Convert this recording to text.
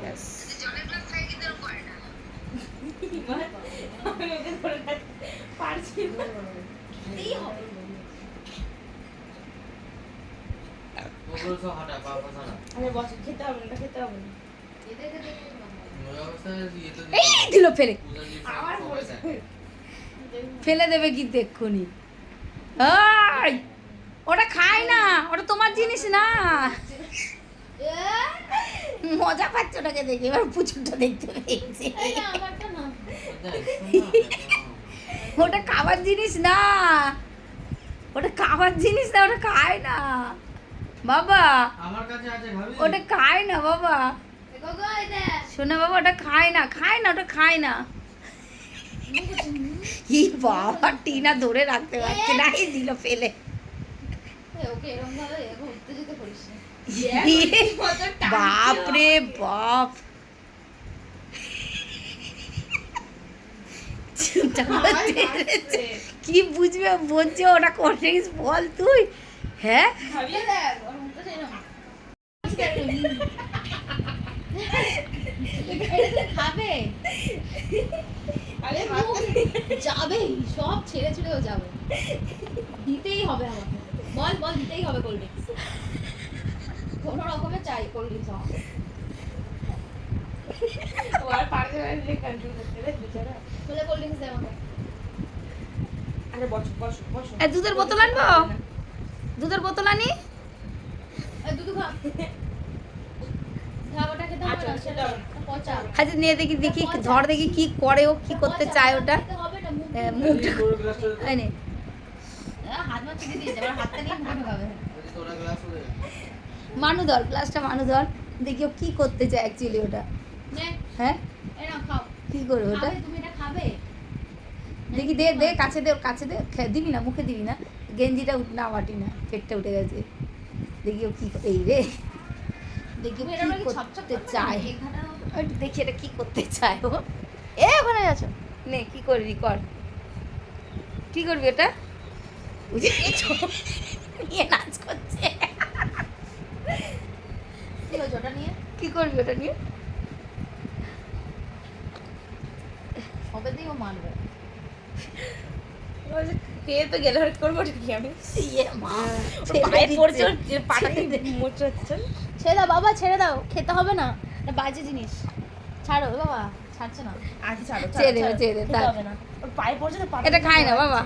ব্যাস। দিল ফেলে। ফেলে দেবে কি এই, ওটা খায় না ওটা তোমার জিনিস না মজা পাচ্ছে ওটাকে দেখে এবার পুচুরটা দেখতে পেয়েছে। ওটা খাবার জিনিস না। ওটা খাবার জিনিস না ওটা খায় না। বাবা আমার কাছে আছে ভাবি। ওটা খায় না বাবা। শোনা বাবা ওটা খায় না খায় না ওটা খায় না। ই বাবা টিনা ধরে রাখতে পারছে না এই দিল ফেলে। ওকে এরকম ভাবে ঘুরতে করিস না। বাপ। রে বাপ কি বুঝবে বলছে ওটা কোল্ড ড্রিঙ্কস বল তুই? হ্যাঁ? খাবি। যাবে সব ছেড়ে ছেড়েও যাবে। দিতেই হবে আমাকে। বল বল দিতেই হবে কোল্ড ড্রিঙ্কস কোনো রকমে চাই কোল্ড ড্রিঙ্কস আমাকে আর পারছে না যে কন্ট্রোল করতে রে বেচারা। বলে কোল্ড ড্রিঙ্কস দে আমাকে। আরে বস বস বস। দুধের বোতল আনব? দুধের বোতল আনি? খা। আচ্ছা, নিয়ে দেখি দেখি ধর দেখি কি করে ও কি করতে চায় ওটা। মুখটা মানু ধর গ্লাসটা মানু ধর দেখি ও কি করতে চায় অ্যাকচুয়ালি ওটা। হ্যাঁ? কি করবে ওটা? দেখি দে দে কাছে দে কাছে দে। দিবি না মুখে দিবি না। গেঞ্জিটা উঠ না বাটি না পেটটা উঠে গেছে। দেখি ও কি এই রে। দেখি কি করতে চায়। দেখি এটা কি করতে চায় ও। এ ওখানে যাচ্ছ নে কি করবি কর। কি করবি এটা? নিয়ে নাচ করছে কি হয়েছে ওটা নিয়ে কি করবি ওটা নিয়ে সবেতেই ও মানবে পেয়ে তো গেলে আর করব কি আমি মা ওর পায়ে পড়ছে পাটাতে ছেড়ে দাও বাবা ছেড়ে দাও খেতে হবে না বাজে জিনিস ছাড়ো বাবা ছাড়ছে না আচ্ছা ছাড়ো ছেড়ে ছেড়ে দে, হবে না পায়ে পড়ছে তো এটা খায় না বাবা